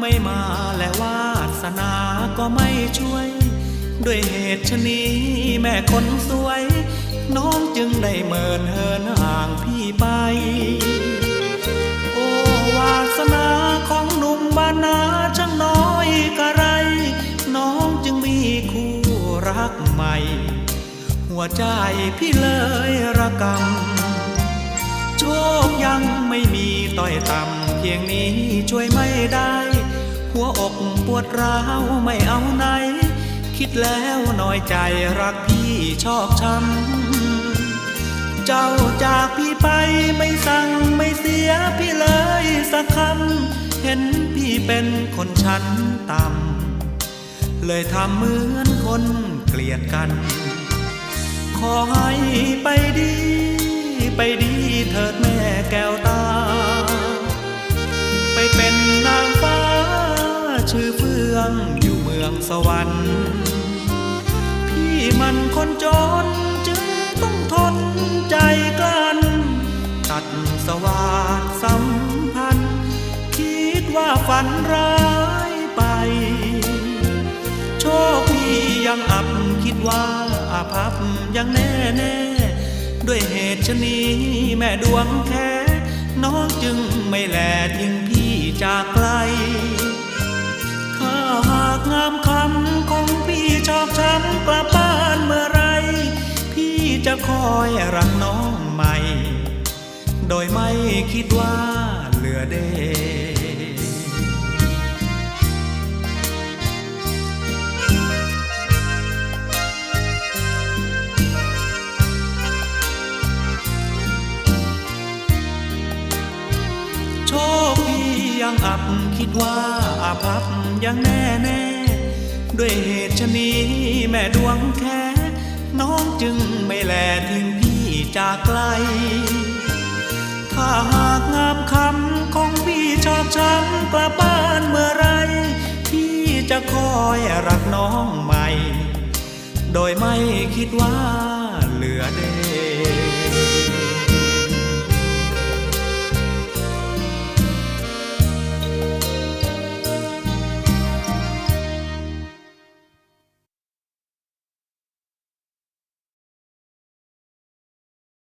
ไม่มาและวาสนาก็ไม่ช่วย ด้วยเหตุชะนี้แม่คนสวย น้องจึงได้เมินเหินห่างพี่ไป โอ้วาสนาของหนุ่มบ้านนาช่างน้อยกะไร น้องจึงมีคู่รักใหม่ หัวใจพี่เลยระกำโชคยังไม่มีต้อยต่ำเพียงนี้ช่วยไม่ได้ หัวอกปวดร้าวไม่เอาไหน คิดแล้วน้อยใจรักพี่ชอกช้ำเจ้าจากพี่ไปไม่สั่งไม่เสียพี่เลยสักคำเห็นพี่เป็นคนชั้นต่ำเลยทำเหมือนคนเกลียดกัน ขอให้ไปดี ไปดีเถิดแม่แก้วตา ชื่อเฟืองอยู่เมืองสวรรค์ พี่มันคนจนจึงต้องทนใจกลั้นตัดสวาดสัมพันธ์ คิดว่าฝันร้ายไป โชคพี่ยังอับคิดว่าอาภัพยังแน่แน่ด้วยเหตุชะนีแม่ดวงแค่น้องจึงไม่แลทิ้งพี่จากไกล กลับบ้านเมื่อไร พี่จะคอยรักน้องใหม่ โดยไม่คิดว่าเหลือเดโชคดียังอับคิดว่าอาภัพยังแน่แน่ ด้วยเหตุชะนี้แม่ดวงแค่น้องจึงไม่แลทิ้งพี่จากไกล ถ้าหากงามคำของพี่ชอบช้ำกลับบ้านเมื่อไรพี่จะคอยรักน้องใหม่ โดยไม่คิดว่าเหลือเด